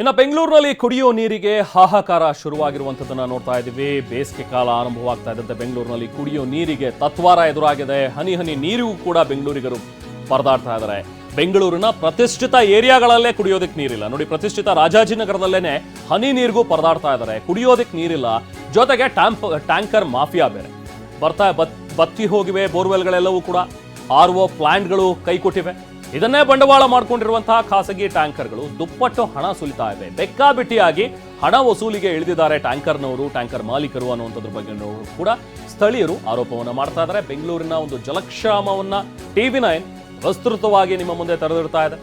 ಇನ್ನು ಬೆಂಗಳೂರಿನಲ್ಲಿ ಕುಡಿಯೋ ನೀರಿಗೆ ಹಾಹಾಕಾರ ಶುರುವಾಗಿರುವಂಥದ್ದನ್ನು ನೋಡ್ತಾ ಇದ್ದೀವಿ. ಬೇಸಿಗೆ ಕಾಲ ಆರಂಭವಾಗ್ತಾ ಇದ್ದಂತೆ ಬೆಂಗಳೂರಿನಲ್ಲಿ ಕುಡಿಯೋ ನೀರಿಗೆ ತತ್ವಾರ ಎದುರಾಗಿದೆ. ಹನಿ ಹನಿ ನೀರಿಗೂ ಕೂಡ ಬೆಂಗಳೂರಿಗರು ಪರದಾಡ್ತಾ ಇದ್ದಾರೆ. ಬೆಂಗಳೂರಿನ ಪ್ರತಿಷ್ಠಿತ ಏರಿಯಾಗಳಲ್ಲೇ ಕುಡಿಯೋದಕ್ಕೆ ನೀರಿಲ್ಲ. ನೋಡಿ, ಪ್ರತಿಷ್ಠಿತ ರಾಜಾಜಿನಗರದಲ್ಲೇ ಹನಿ ನೀರಿಗೂ ಪರದಾಡ್ತಾ ಇದ್ದಾರೆ. ಕುಡಿಯೋದಕ್ಕೆ ನೀರಿಲ್ಲ. ಜೊತೆಗೆ ಟ್ಯಾಂಪ್, ಟ್ಯಾಂಕರ್ ಮಾಫಿಯಾ ಬೇರೆ. ಬರ್ತಾ, ಬತ್, ಬತ್ತಿ ಹೋಗಿವೆ ಬೋರ್ವೆಲ್ಗಳೆಲ್ಲವೂ ಕೂಡ. ಆರ್ ಒ ಪ್ಲಾಂಟ್ಗಳು ಕೈ ಕೊಟ್ಟಿವೆ ಇದನ್ನೇ ಬಂಡವಾಳ ಮಾಡಿಕೊಂಡಿರುವಂತಹ ಖಾಸಗಿ ಟ್ಯಾಂಕರ್ಗಳು ದುಪ್ಪಟ್ಟು ಹಣ ಸುಲಿತಾ ಇವೆ ಬೆಕ್ಕಾಬಿಟ್ಟಿಯಾಗಿ ಹಣ ವಸೂಲಿಗೆ ಇಳಿದಿದ್ದಾರೆ ಟ್ಯಾಂಕರ್ನವರು, ಟ್ಯಾಂಕರ್ ಮಾಲೀಕರು ಅನ್ನುವಂಥದ್ರ ಬಗ್ಗೆ ಕೂಡ ಸ್ಥಳೀಯರು ಆರೋಪವನ್ನು ಮಾಡ್ತಾ ಇದ್ದಾರೆ. ಬೆಂಗಳೂರಿನ ಒಂದು ಜಲಕ್ಷಾಮವನ್ನ ಟಿವಿ ನೈನ್ ವಿಸ್ತೃತವಾಗಿ ನಿಮ್ಮ ಮುಂದೆ ತೆರೆದಿರ್ತಾ ಇದೆ.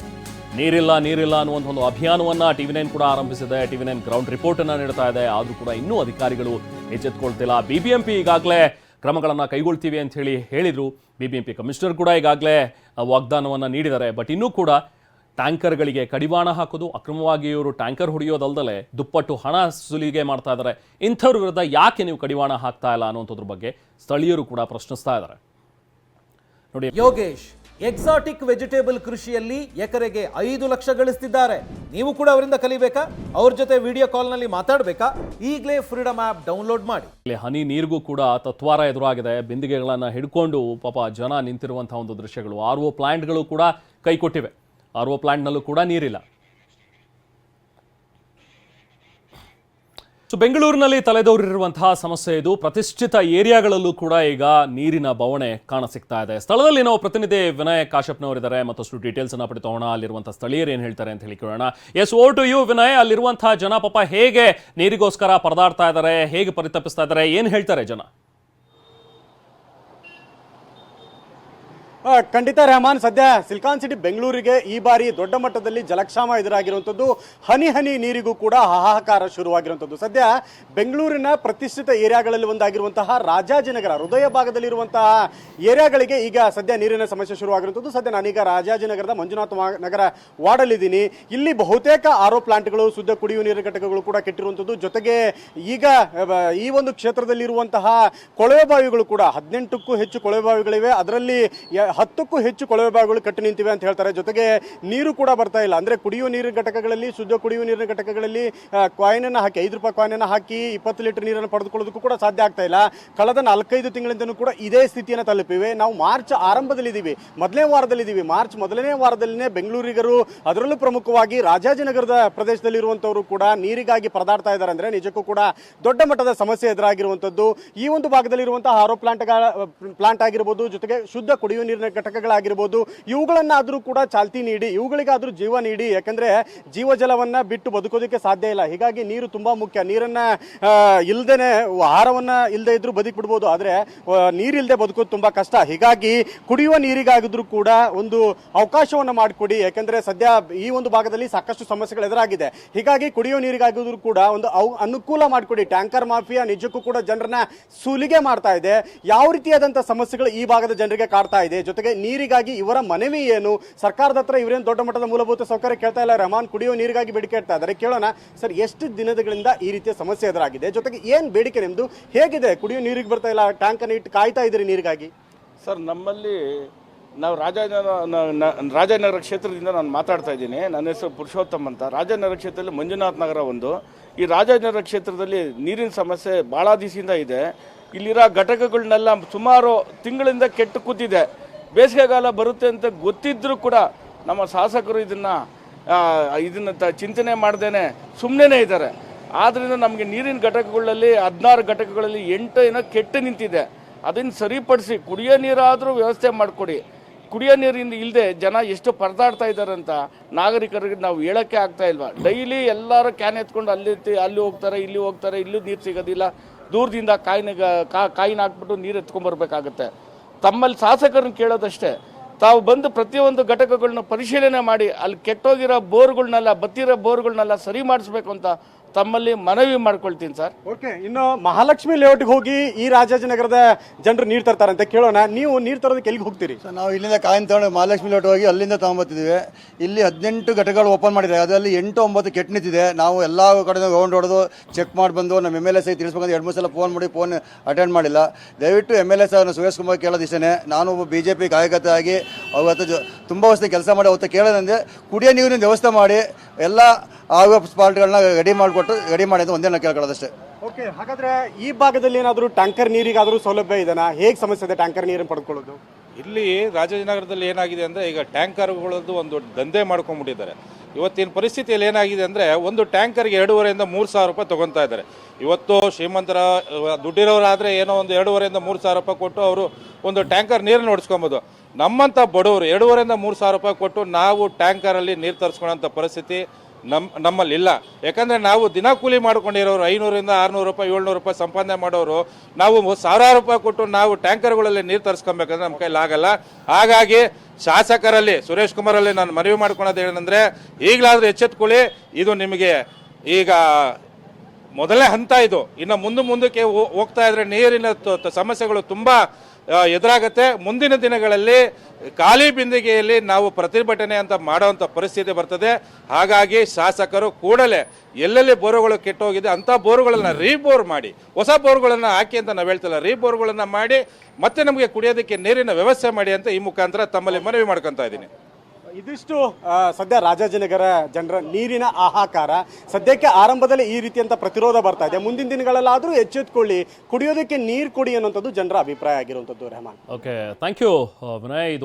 ನೀರಿಲ್ಲ ನೀರಿಲ್ಲ ಅನ್ನುವಂಥ ಒಂದು ಅಭಿಯಾನವನ್ನ ಟಿವಿ ನೈನ್ ಕೂಡ ಆರಂಭಿಸಿದೆ. ಟಿವಿ ನೈನ್ ಗ್ರೌಂಡ್ ರಿಪೋರ್ಟ್ ಅನ್ನ ನೀಡ್ತಾ ಇದೆ. ಆದರೂ ಕೂಡ ಇನ್ನೂ ಅಧಿಕಾರಿಗಳು ಎಚ್ಚೆತ್ಕೊಳ್ತಿಲ್ಲ. ಬಿಬಿಎಂಪಿ ಈಗಾಗಲೇ ಕ್ರಮಗಳನ್ನು ಕೈಗೊಳ್ತೀವಿ ಅಂತ ಹೇಳಿ ಹೇಳಿದ್ರು. ಬಿಬಿಎಂಪಿ ಕಮಿಷನರ್ ಕೂಡ ಈಗಾಗಲೇ ವಾಗ್ದಾನವನ್ನು ನೀಡಿದ್ದಾರೆ. ಬಟ್ ಇನ್ನೂ ಕೂಡ ಟ್ಯಾಂಕರ್ಗಳಿಗೆ ಕಡಿವಾಣ ಹಾಕೋದು, ಅಕ್ರಮವಾಗಿ ಇವರು ಟ್ಯಾಂಕರ್ ಹೊಡೆಯೋದಲ್ದಲೆ ದುಪ್ಪಟ್ಟು ಹಣ ಸುಲಿಗೆ ಮಾಡ್ತಾ ಇದ್ದಾರೆ. ಇಂಥವ್ರ ವಿರುದ್ಧ ಯಾಕೆ ನೀವು ಕಡಿವಾಣ ಹಾಕ್ತಾ ಇಲ್ಲ ಅನ್ನೋಂಥದ್ರ ಬಗ್ಗೆ ಸ್ಥಳೀಯರು ಕೂಡ ಪ್ರಶ್ನಿಸ್ತಾ ಇದ್ದಾರೆ. ನೋಡಿ, ಯೋಗೇಶ್ ಎಕ್ಸಾಟಿಕ್ ವೆಜಿಟೇಬಲ್ ಕೃಷಿಯಲ್ಲಿ ಎಕರೆಗೆ ಐದು ಲಕ್ಷ ಗಳಿಸ್ತಿದ್ದಾರೆ. ನೀವು ಕೂಡ ಅವರಿಂದ ಕಲಿಬೇಕಾ? ಅವ್ರ ಜೊತೆ ವಿಡಿಯೋ ಕಾಲ್ನಲ್ಲಿ ಮಾತಾಡಬೇಕಾ? ಈಗಲೇ ಫ್ರೀಡಮ್ ಆ್ಯಪ್ ಡೌನ್ಲೋಡ್ ಮಾಡಿ. ಇಲ್ಲಿ ಹನಿ ನೀರಿಗೂ ಕೂಡ ತತ್ವಾರ ಎದುರಾಗಿದೆ. ಬಿಂದಿಗೆಗಳನ್ನು ಹಿಡ್ಕೊಂಡು ಪಾಪ ಜನ ನಿಂತಿರುವಂತಹ ಒಂದು ದೃಶ್ಯಗಳು. ಆರ್ ಒ ಪ್ಲಾಂಟ್ಗಳು ಕೂಡ ಕೈಕೊಟ್ಟಿವೆ. ಆರ್ ಒ ಪ್ಲಾಂಟ್ನಲ್ಲೂ ಕೂಡ ನೀರಿಲ್ಲ. ಸೊ ಬೆಂಗಳೂರಿನಲ್ಲಿ ತಲೆದೋರಿರುವಂತಹ ಸಮಸ್ಯೆ ಇದು. ಪ್ರತಿಷ್ಠಿತ ಏರಿಯಾಗಳಲ್ಲೂ ಕೂಡ ಈಗ ನೀರಿನ ಬವಣೆ ಕಾಣಸಿಗ್ತಾ ಇದೆ. ಸ್ಥಳದಲ್ಲಿ ನಾವು ಪ್ರತಿನಿಧಿ ವಿನಯ್ ಕಾಶ್ಯಪ್ನವರಿದ್ದಾರೆ ಮತ್ತಷ್ಟು ಡೀಟೇಲ್ಸ್ ಅನ್ನ ಪಡಿತೋಣ ಅಲ್ಲಿರುವಂತಹ ಸ್ಥಳೀಯರು ಏನು ಹೇಳ್ತಾರೆ ಅಂತ ಹೇಳಿ ಕೇಳೋಣ S O to you Vinay. ಅಲ್ಲಿರುವಂತಹ ಜನ ಪಾಪ ಹೇಗೆ ನೀರಿಗೋಸ್ಕರ ಪರದಾಡ್ತಾ ಇದ್ದಾರೆ, ಹೇಗೆ ಪರಿತಪಿಸ್ತಾ ಇದ್ದಾರೆ, ಏನು ಹೇಳ್ತಾರೆ ಜನ? ಖಂಡಿತ ರೆಹಮಾನ್, ಸದ್ಯ ಸಿಲ್ಕಾನ್ ಸಿಟಿ ಬೆಂಗಳೂರಿಗೆ ಈ ಬಾರಿ ದೊಡ್ಡ ಮಟ್ಟದಲ್ಲಿ ಜಲಕ್ಷಾಮ ಎದುರಾಗಿರುವಂಥದ್ದು. ಹನಿ ಹನಿ ನೀರಿಗೂ ಕೂಡ ಹಾಹಾಕಾರ ಶುರುವಾಗಿರುವಂಥದ್ದು. ಸದ್ಯ ಬೆಂಗಳೂರಿನ ಪ್ರತಿಷ್ಠಿತ ಏರಿಯಾಗಳಲ್ಲಿ ಒಂದಾಗಿರುವಂತಹ ರಾಜಾಜಿನಗರ, ಹೃದಯ ಭಾಗದಲ್ಲಿರುವಂತಹ ಏರಿಯಾಗಳಿಗೆ ಈಗ ಸದ್ಯ ನೀರಿನ ಸಮಸ್ಯೆ ಶುರುವಾಗಿರುವಂಥದ್ದು. ಸದ್ಯ ನಾನೀಗ ರಾಜಾಜಿನಗರದ ಮಂಜುನಾಥ ನಗರ ವಾರ್ಡಲ್ಲಿದ್ದೀನಿ. ಇಲ್ಲಿ ಬಹುತೇಕ ಆರೋ ಪ್ಲಾಂಟ್ಗಳು, ಶುದ್ಧ ಕುಡಿಯುವ ನೀರಿನ ಘಟಕಗಳು ಕೂಡ ಕೆಟ್ಟಿರುವಂಥದ್ದು. ಜೊತೆಗೆ ಈಗ ಈ ಒಂದು ಕ್ಷೇತ್ರದಲ್ಲಿರುವಂತಹ ಕೊಳವೆ ಬಾವಿಗಳು ಕೂಡ, ಹದಿನೆಂಟಕ್ಕೂ ಹೆಚ್ಚು ಕೊಳವೆ ಬಾವಿಗಳಿವೆ. ಅದರಲ್ಲಿ ಹತ್ತಕ್ಕೂ ಹೆಚ್ಚು ಕೊಳವೆ ಬಾವಿಗಳು ಕಟ್ಟಿ ನಿಂತಿವೆ ಅಂತ ಹೇಳ್ತಾರೆ. ಜೊತೆಗೆ ನೀರು ಕೂಡ ಬರ್ತಾ ಇಲ್ಲ. ಅಂದ್ರೆ ಕುಡಿಯುವ ನೀರಿನ ಘಟಕಗಳಲ್ಲಿ, ಶುದ್ಧ ಕುಡಿಯುವ ನೀರಿನ ಘಟಕಗಳಲ್ಲಿ ಕಾಯಿನ್ ಅನ್ನ ಹಾಕಿ, ಐದು ರೂಪಾಯಿ ಕಾಯಿನ್ ಅನ್ನ ಹಾಕಿ ಇಪ್ಪತ್ತು ಲೀಟರ್ ನೀರನ್ನು ಪಡೆದುಕೊಳ್ಳೋದಕ್ಕೂ ಕೂಡ ಸಾಧ್ಯ ಆಗ್ತಾ ಇಲ್ಲ. ಕಳೆದ ನಾಲ್ಕೈದು ತಿಂಗಳಿಂದಲೂ ಕೂಡ ಇದೇ ಸ್ಥಿತಿಯನ್ನು ತಲುಪಿವೆ. ನಾವು ಮಾರ್ಚ್ ಆರಂಭದಲ್ಲಿದ್ದೀವಿ. ಮೊದಲನೇ ವಾರದಲ್ಲಿ ಇದ್ದೀವಿ ಮಾರ್ಚ್ ಮೊದಲನೇ ವಾರದಲ್ಲಿನೇ ಬೆಂಗಳೂರಿಗರು ಅದರಲ್ಲೂ ಪ್ರಮುಖವಾಗಿ ರಾಜಾಜಿನಗರದ ಪ್ರದೇಶದಲ್ಲಿರುವಂತವರು ಕೂಡ ನೀರಿಗಾಗಿ ಪರದಾಡ್ತಾ ಇದ್ದಾರೆ ಅಂದ್ರೆ ನಿಜಕ್ಕೂ ಕೂಡ ದೊಡ್ಡ ಮಟ್ಟದ ಸಮಸ್ಯೆ ಎದುರಾಗಿರುವಂತದ್ದು ಈ ಒಂದು ಭಾಗದಲ್ಲಿರುವಂತಹ ಆರೋ ಪ್ಲಾಂಟ್ ಪ್ಲಾಂಟ್ ಆಗಿರ್ಬೋದು, ಜೊತೆಗೆ ಶುದ್ಧ ಕುಡಿಯುವ ನೀರಿನ ಘಟಕಗಳಾಗಿರ್ಬೋದು, ಇವುಗಳನ್ನಾದ್ರೂ ಕೂಡ ಚಾಲ್ತಿ ನೀಡಿ, ಇವುಗಳಿಗಾದ್ರೂ ಜೀವ ನೀಡಿ, ಯಾಕಂದ್ರೆ ಜೀವಜಲವನ್ನ ಬಿಟ್ಟು ಬದುಕೋದಕ್ಕೆ ಸಾಧ್ಯ ಇಲ್ಲ. ಹೀಗಾಗಿ ನೀರು ತುಂಬಾ ಮುಖ್ಯ. ನೀರನ್ನ ಇಲ್ಲದೇ ಆಹಾರವನ್ನು ಇಲ್ಲದೆ ಇದ್ರೂ ಬದುಕಿ ಆದರೆ ನೀರಿಲ್ದೆ ಬದುಕೋದು ತುಂಬಾ ಕಷ್ಟ. ಹೀಗಾಗಿ ಕುಡಿಯುವ ನೀರಿಗಾಗಿದ್ರೂ ಕೂಡ ಒಂದು ಅವಕಾಶವನ್ನು ಮಾಡಿಕೊಡಿ. ಯಾಕಂದ್ರೆ ಸದ್ಯ ಈ ಒಂದು ಭಾಗದಲ್ಲಿ ಸಾಕಷ್ಟು ಸಮಸ್ಯೆಗಳು ಎದುರಾಗಿದೆ. ಹೀಗಾಗಿ ಕುಡಿಯುವ ನೀರಿಗಾಗಿದ್ರು ಕೂಡ ಒಂದು ಅನುಕೂಲ ಮಾಡಿಕೊಡಿ. ಟ್ಯಾಂಕರ್ ಮಾಫಿಯಾ, ನಿಜಕ್ಕೂ ಕೂಡ ಜನರನ್ನ ಸುಲಿಗೆ ಮಾಡ್ತಾ ಇದೆ. ಯಾವ ರೀತಿಯಾದಂತಹ ಸಮಸ್ಯೆಗಳು ಈ ಭಾಗದ ಜನರಿಗೆ ಕಾಡ್ತಾ ಇದೆ? ಜೊತೆಗೆ ನೀರಿಗಾಗಿ ಇವರ ಮನವಿ ಏನು? ಸರ್ಕಾರದ ಹತ್ರ ಇವರೇನು ದೊಡ್ಡ ಮಟ್ಟದ ಮೂಲಭೂತ ಸೌಕರ್ಯ ಕೇಳ್ತಾ ಇಲ್ಲ ರಹಮಾನ್ ಕುಡಿಯೋ ನೀರಿಗಾಗಿ ಬೇಡಿಕೆ ಇಡ್ತಾ ಇದ್ದಾರೆ. ಕೇಳೋಣ ಸರ್, ಎಷ್ಟು ದಿನಗಳಿಂದ ಈ ರೀತಿಯ ಸಮಸ್ಯೆ ಎದುರಾಗಿದೆ? ಜೊತೆಗೆ ಏನು ಬೇಡಿಕೆ ನಿಮ್ಮದು ಹೇಗಿದೆ? ಕುಡಿಯೋ ನೀರಿಗೆ ಬರ್ತಾ ಇಲ್ಲ, ಟ್ಯಾಂಕ್ ಅನ್ನು ಇಟ್ಟು ಕಾಯ್ತಾ ಇದ್ದೀರಿ ನೀರಿಗಾಗಿ? ಸರ್, ನಮ್ಮಲ್ಲಿ ನಾವು ರಾಜಾನಗರ ರಾಜಾನಗರ ಕ್ಷೇತ್ರದಿಂದ ನಾನು ಮಾತಾಡ್ತಾ ಇದ್ದೀನಿ. ನನ್ನ ಹೆಸರು ಪುರುಷೋತ್ತಮ್ ಅಂತ. ರಾಜಾನಗರ ಕ್ಷೇತ್ರದಲ್ಲಿ ಮಂಜುನಾಥ್ ನಗರ ಒಂದು. ಈ ರಾಜನಗರ ಕ್ಷೇತ್ರದಲ್ಲಿ ನೀರಿನ ಸಮಸ್ಯೆ ಭಾಳ ದಿವಸದಿಂದ ಇದೆ. ಇಲ್ಲಿರೋ ಘಟಕಗಳನ್ನೆಲ್ಲ ಸುಮಾರು ತಿಂಗಳಿಂದ ಕೆಟ್ಟು ಕೂತಿದೆ. ಬೇಸಿಗೆಗಾಲ ಬರುತ್ತೆ ಅಂತ ಗೊತ್ತಿದ್ರೂ ಕೂಡ ನಮ್ಮ ಶಾಸಕರು ಇದನ್ನು ಇದನ್ನ ತ- ಚಿಂತನೆ ಮಾಡ್ದೇನೆ ಸುಮ್ಮನೆ ಇದ್ದಾರೆ. ಆದ್ದರಿಂದ ನಮಗೆ ನೀರಿನ ಘಟಕಗಳಲ್ಲಿ, ಹದಿನಾರು ಘಟಕಗಳಲ್ಲಿ ಎಂಟು ಏನೋ ಕೆಟ್ಟು ನಿಂತಿದೆ. ಅದನ್ನು ಸರಿಪಡಿಸಿ, ಕುಡಿಯೋ ನೀರಾದರೂ ವ್ಯವಸ್ಥೆ ಮಾಡಿಕೊಡಿ. ಕುಡಿಯೋ ನೀರಿಂದ ಇಲ್ಲದೆ ಜನ ಎಷ್ಟು ಪರದಾಡ್ತಾ ಇದ್ದಾರೆ ಅಂತ ನಾಗರಿಕರಿಗೆ ನಾವು ಹೇಳೋಕ್ಕೆ ಆಗ್ತಾ ಇಲ್ವಾ? ಡೈಲಿ ಎಲ್ಲರೂ ಕ್ಯಾನ್ ಎತ್ಕೊಂಡು ಅಲ್ಲಿ ಅಲ್ಲಿ ಹೋಗ್ತಾರೆ, ಇಲ್ಲಿ ಹೋಗ್ತಾರೆ, ಇಲ್ಲೂ ನೀರು ಸಿಗೋದಿಲ್ಲ. ದೂರದಿಂದ ಕಾಯಿನ ಕಾಯಿನ ಹಾಕ್ಬಿಟ್ಟು ನೀರು ಎತ್ಕೊಂಡ್ಬರ್ಬೇಕಾಗತ್ತೆ ತಮ್ಮಲ್ಲಿ ಶಾಸಕರನ್ನ ಕೇಳೋದಷ್ಟೇ, ತಾವು ಬಂದು ಪ್ರತಿಯೊಂದು ಘಟಕಗಳನ್ನ ಪರಿಶೀಲನೆ ಮಾಡಿ, ಅಲ್ಲಿ ಕೆಟ್ಟೋಗಿರೋ ಬೋರ್ಗಳನ್ನೆಲ್ಲ, ಬತ್ತಿರೋ ಬೋರ್ಗಳನ್ನೆಲ್ಲ ಸರಿ ಮಾಡಿಸ್ಬೇಕು ಅಂತ ತಮ್ಮಲ್ಲಿ ಮನವಿ ಮಾಡ್ಕೊಳ್ತೀನಿ ಸರ್. ಓಕೆ ಇನ್ನು ಮಹಾಲಕ್ಷ್ಮಿ ಲೇಔಟ್ಗೆ ಹೋಗಿ ಈ ರಾಜಾಜಿನಗರದ ಜನರು ನೀರು ತರ್ತಾರಂತೆ ಕೇಳೋಣ. ನೀವು ನೀರು ತರೋದಕ್ಕೆ ಎಲ್ಲಿಗೆ ಹೋಗ್ತೀರಿ? ಸರ್ ನಾವು ಇಲ್ಲಿಂದ ಕಾಯಿನ್ ತಗೊಂಡು ಮಹಾಲಕ್ಷ್ಮಿ ಲೇಔಟ್ ಹೋಗಿ ಅಲ್ಲಿಂದ ತಗೊಂಬತ್ತಿದ್ದೀವಿ ಇಲ್ಲಿ ಹದಿನೆಂಟು ಘಟಕಗಳು ಓಪನ್ ಮಾಡಿದ್ದಾರೆ. ಅದರಲ್ಲಿ ಎಂಟು ಒಂಬತ್ತು ಕೆಟ್ಟ ನಿಂತಿದೆ. ನಾವು ಎಲ್ಲ ಕಡೆ ರೌಂಡ್ ಹೊಡೆದು ಚೆಕ್ ಮಾಡಿ ಬಂದು ನಮ್ಮ ಎಂ ಎಲ್ ಎಸ್ ಐ ತಿಳಿಸ್ಬೇಕಂತ ಎರಡು ಮೂರು ಸಲ ಫೋನ್ ಮಾಡಿ ಫೋನ್ ಅಟೆಂಡ್ ಮಾಡಿಲ್ಲ. ದಯವಿಟ್ಟು ಎಂ ಎಲ್ ಎಸ್ ಅವ್ರನ್ನ ಸುರೇಶ್ ಕುಮಾರ್ ಕೇಳೋದು ಇಷ್ಟೇ ನಾನು ಒಬ್ಬ ಬಿ ಜೆ ಪಿ ಕಾರ್ಯಕರ್ತ ಆಗಿ ಅವತ್ತು ಜೊ ತುಂಬ ವರ್ಷದ ಕೆಲಸ ಮಾಡಿ ಅವತ್ತು ಕೇಳೋದಂದ್ರೆ ಕುಡಿಯೋ ನೀರಿನ ವ್ಯವಸ್ಥೆ ಮಾಡಿ ಎಲ್ಲ ಆಗುವ ಸ್ಪಾಟ್ಗಳನ್ನ ರೆಡಿ ಮಾಡಿಕೊಟ್ಟು ರೆಡಿ ಮಾಡಿದ್ದು ಅಂತ ಒಂದೇ ನಾವು ಕೇಳ್ಕೊಳ್ಳೋದಷ್ಟೇ. ಓಕೆ ಹಾಗಾದ್ರೆ ಈ ಭಾಗದಲ್ಲಿ ಏನಾದರೂ ಟ್ಯಾಂಕರ್ ನೀರಿಗಾದರೂ ಸೌಲಭ್ಯ ಇದೆನಾ? ಹೇಗೆ ಸಮಸ್ಯೆ ಇದೆ ಟ್ಯಾಂಕರ್ ನೀರನ್ನು ಪಡ್ಕೊಳ್ಳೋದು ಇಲ್ಲಿ ರಾಜಾಜಿನಗರದಲ್ಲಿ ಏನಾಗಿದೆ ಅಂದರೆ ಈಗ ಟ್ಯಾಂಕರ್ಗಳದ್ದು ಒಂದು ದಂಧೆ ಮಾಡ್ಕೊಂಡ್ಬಿಟ್ಟಿದ್ದಾರೆ. ಇವತ್ತಿನ ಪರಿಸ್ಥಿತಿಯಲ್ಲಿ ಏನಾಗಿದೆ ಅಂದರೆ ಒಂದು ಟ್ಯಾಂಕರ್ಗೆ ಎರಡೂವರೆಯಿಂದ ಮೂರು ಸಾವಿರ ರೂಪಾಯಿ ತೊಗೊತಾ ಇದ್ದಾರೆ. ಇವತ್ತು ಶ್ರೀಮಂತರ ದುಡ್ಡಿರೋರಾದರೆ ಏನೋ ಒಂದು ಎರಡೂವರೆಯಿಂದ ಮೂರು ಸಾವಿರ ರೂಪಾಯಿ ಕೊಟ್ಟು ಅವರು ಒಂದು ಟ್ಯಾಂಕರ್ ನೀರನ್ನು ಓಡಿಸ್ಕೊಬೋದು ನಮ್ಮಂಥ ಬಡವರು ಎರಡೂವರೆಯಿಂದ ಮೂರು ಸಾವಿರ ರೂಪಾಯಿ ಕೊಟ್ಟು ನಾವು ಟ್ಯಾಂಕರಲ್ಲಿ ನೀರು ತರಿಸ್ಕೊಳ್ಳೋಂಥ ಪರಿಸ್ಥಿತಿ ನಮ್ಮ ನಮ್ಮಲ್ಲಿ ಇಲ್ಲ. ಯಾಕಂದರೆ ನಾವು ದಿನ ಕೂಲಿ ಮಾಡ್ಕೊಂಡಿರೋರು ಐನೂರಿಂದ ಆರುನೂರು ರೂಪಾಯಿ, ಏಳ್ನೂರು ರೂಪಾಯಿ ಸಂಪಾದನೆ ಮಾಡೋರು, ನಾವು ಸಾವಿರಾರು ರೂಪಾಯಿ ಕೊಟ್ಟು ನಾವು ಟ್ಯಾಂಕರ್ಗಳಲ್ಲಿ ನೀರು ತರಿಸ್ಕೊಬೇಕಂದ್ರೆ ನಮ್ಮ ಕೈಲಿ ಆಗಲ್ಲ. ಹಾಗಾಗಿ ಶಾಸಕರಲ್ಲಿ, ಸುರೇಶ್ ಕುಮಾರಲ್ಲಿ ನಾನು ಮನವಿ ಮಾಡ್ಕೊಳೋದು ಏನಂದರೆ, ಈಗಲಾದರೂ ಎಚ್ಚೆತ್ಕೊಳ್ಳಿ ಇದು ನಿಮಗೆ ಈಗ ಮೊದಲನೇ ಹಂತ ಇದು. ಇನ್ನು ಮುಂದೆ ಮುಂದಕ್ಕೆ ಹೋಗ್ತಾ ಇದ್ರೆ ನೀರಿನ ಸಮಸ್ಯೆಗಳು ತುಂಬ ಎದುರಾಗತ್ತೆ. ಮುಂದಿನ ದಿನಗಳಲ್ಲಿ ಖಾಲಿ ಬಿಂದಿಗೆಯಲ್ಲಿ ನಾವು ಪ್ರತಿಭಟನೆ ಅಂತ ಮಾಡುವಂಥ ಪರಿಸ್ಥಿತಿ ಬರ್ತದೆ. ಹಾಗಾಗಿ ಶಾಸಕರು ಕೂಡಲೇ ಎಲ್ಲೆಲ್ಲಿ ಬೋರುಗಳು ಕೆಟ್ಟೋಗಿದೆ ಅಂಥ ಬೋರುಗಳನ್ನು ರೀಬೋರ್ ಮಾಡಿ, ಹೊಸ ಬೋರ್ಗಳನ್ನು ಹಾಕಿ ಅಂತ ನಾವು ಹೇಳ್ತಿಲ್ಲ. ರೀಬೋರ್ಗಳನ್ನು ಮಾಡಿ ಮತ್ತೆ ನಮಗೆ ಕುಡಿಯೋದಕ್ಕೆ ನೀರಿನ ವ್ಯವಸ್ಥೆ ಮಾಡಿ ಅಂತ ಈ ಮುಖಾಂತರ ತಮ್ಮಲ್ಲಿ ಮನವಿ ಮಾಡ್ಕೊತಾ ಇದ್ದೀನಿ. ಇದಿಷ್ಟು ಸದ್ಯ ರಾಜಾಜಿನಗರ ಜನರ ನೀರಿನ ಆಹಾಕಾರ. ಸದ್ಯಕ್ಕೆ ಆರಂಭದಲ್ಲಿ ಈ ರೀತಿಯಂತ ಪ್ರತಿರೋಧ ಬರ್ತಾ ಇದೆ. ಮುಂದಿನ ದಿನಗಳಲ್ಲಾದರೂ ಎಚ್ಚೆತ್ಕೊಳ್ಳಿ. ಕುಡಿಯೋದಕ್ಕೆ ನೀರು ಕುಡಿ ಅನ್ನೋಂಥದ್ದು ಜನರ ಅಭಿಪ್ರಾಯ ಆಗಿರುವಂಥದ್ದು, Rehman. Okay thank you Vinay